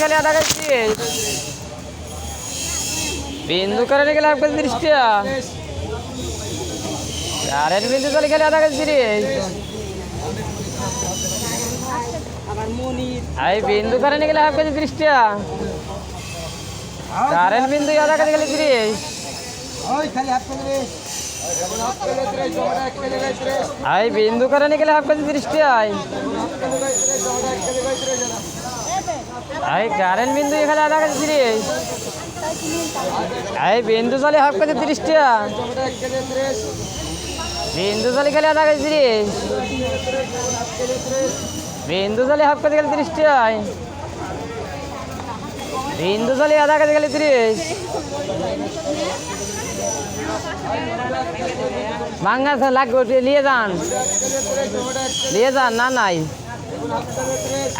খেলে আধা তিরিশ বিন্দু করে গেলে হাফ কেজি তিরিশ টাকা কারেন্ট বিন্দু চলে গেলে আধা কেজি তিরিশ এই বিন্দু করে গেলে হাফ কেজি তিরিশ টাকা কারেন্ট বিন্দু আধা কেজি গেলে তিরিশ করে এই বিন্দু করে গেলে হাফ কেজি তিরিশ টাকা এই কারেন্ট বিন্দু এখানে আধা কেজি তিরিশ। এই বিন্দু চলে হাফ কেজি তিরিশ টাকা বিন্দু চলে গেলে আধা কেজি তিরিশ। বিন্দু চলে হাফ কেজি গেলে তিরিশ টাকা বিন্দু চলে আধা কেজি গেলে তিরিশ। মাঙ্গা লাগবে, নিয়ে যান। নিয়ে যান, না নাই।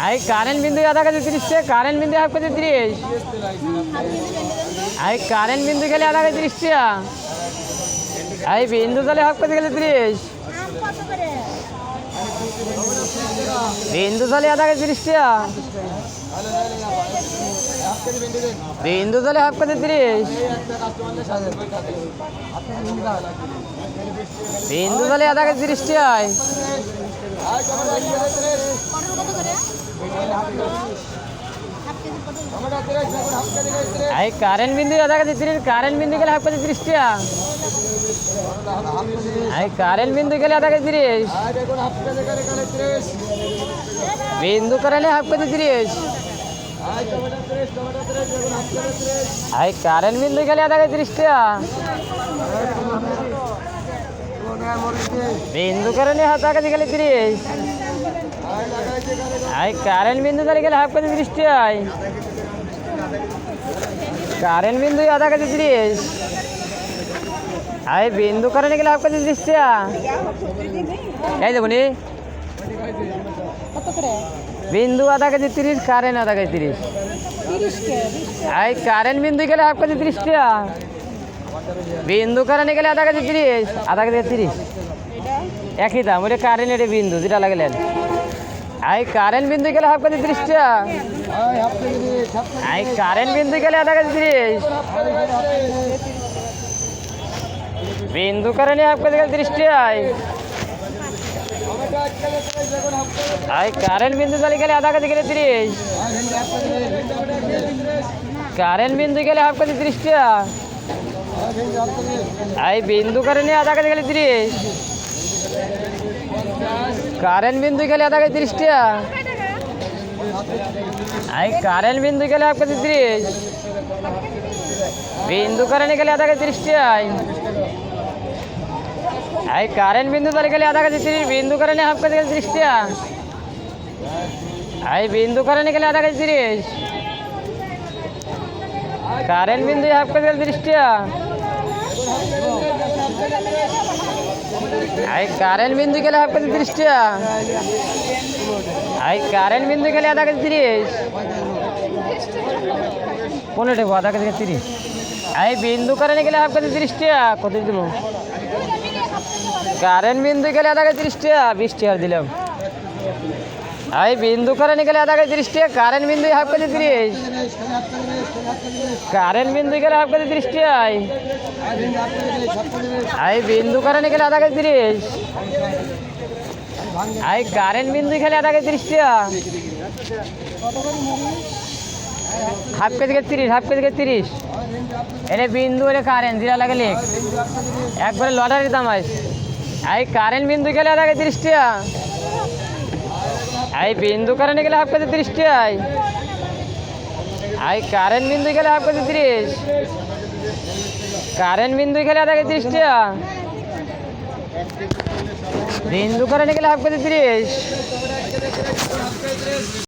এই কারেন্ট বিন্দু আধা কেজি তিরিশ টাকা কারেন্ট বিন্দু হাফ কেজি তিরিশ। এই কারেন্ট বিন্দু গেলে আধা কেজি তিরিশ টাকা এই বিন্দু তাহলে হাফ কেজি গেলে তিরিশ। বিন্দু তাহলে আধা কেজি তিরিশ বিন্দু তাহলে হাফ কেজি তিরিশ। বিন্দু তাহলে আধা কেজি তিরিশ টাকায় এই কারেন্ট বিন্দু আধা কেজি তিরিশ কারেন্ট বিন্দু গেলে হাফ কেজি তিরিশ টাকা এই কারেন্ট বিন্দু গেলে আধা কেজি তিরিশ। বিন্দু করালে হাফ কেজি তিরিশ। এই কারেন্ট বিন্দু গেলে আধা কেজি তিরিশ টাকা বিন্দু করালে আধা কেজি গেলে তিরিশ এই কারেন্ট বিন্দু তাহলে গেলে হাফ কেজি তিরিশ টাকায় কারেন্ট বিন্দু আধা কেজি তিরিশ এই বিন্দু কারেন্ট গেলে হাফ তিরিশ টাকা এই দেখুনি বিন্দু আধা কেজি তিরিশ কারেন্ট আধা কেজি তিরিশ। এই কারেন্ট বিন্দু গেলে তিরিশ টাকা বিন্দু কারেন্ট গেলে আধা কেজি তিরিশ, আধা কেজি তিরিশ। একই দাম ওটা কারেন্ট এটা বিন্দু, যেটা লাগলেন। আই কারেন্ট বিন্দু গেলে হাফ কেজি তিরিশ এই কারেন্ট বিন্দু গেলে আধা কেজি তিরিশ। বিন্দু কারেন্ট হাফ কেজি গেলে তিরিশ টাকায় এই কারেন্ট বিন্দু চলে গেলে আধা কেজি গেলে তিরিশ। কারেন্ট বিন্দু গেলে হাফ কেজি তিরিশ এই বিন্দু কারেন্ট আধা কেজি গেলে তিরিশ। কারেন্ট বিন্দু গেলে আধা কেজি তিরিশ টাকা এই কারেন্ট বিন্দু গেলে হাফ কেজি তিরিশ। বিন্দু কারেন্ট গেলে আধা কেজি তিরিশ টাকায় এই কারেন্ট বিন্দু তাহলে গেলে আধা কেজি তিরিশ, বিন্দু কারেন্ট হাফ কেজি গেলে তিরিশ টাকা এই বিন্দু কারেন্ট গেলে আধা কেজি তিরিশ। কারেন্ট বিন্দু হাফ কেজি তিরিশ টাকা এই কারেন্ট বিন্দু গেলে হাফ কেজি তিরিশ টাকা এই কারেন্ট বিন্দু গেলে আধা কেজি তিরিশ। পনেরো টাকা আধা কেজি তিরিশ। এই বিন্দু কারেন্ট গেলে হাফ কেজি তিরিশ টাকা কত দিব? কারেন্ট বিন্দু গেলে আধা কেজি তিরিশ টাকা বিশ টাকা দিলাম। এই বিন্দু কারেন্ট গেলে আধা কেজি তিরিশ টাকা কারেন্ট বিন্দু হাফ কেজি তিরিশ। কারেন্ট বিন্দু গেলে হাফ কেজি তিরিশ টাকায় এই বিন্দু কারেন্ট গেলে আধা কেজি তিরিশ। এই কারেন্ট বিন্দু খেলে আধা কেজি তিরিশ টাকা। হাফ কেজি তিরিশ হাফ কেজি তিরিশ। এটা বিন্দু এটা কারেন্ট যেটা লাগে লেখ। একবারে লটারির দাম আছে এই কারেন্ট বিন্দু খেলে আধা কেজি তিরিশ টাকা। এই বিন্দু কারেন্ট গেলে হাফ কেজি তিরিশ টাই এই কারেন্ট বিন্দু গেলে হাফ কেজি তিরিশ। কারেন্ট বিন্দু গেলে আধা কেজি তিরিশ টাকা বিন্দু কারেন্ট গেলে হাফ কেজি তিরিশ।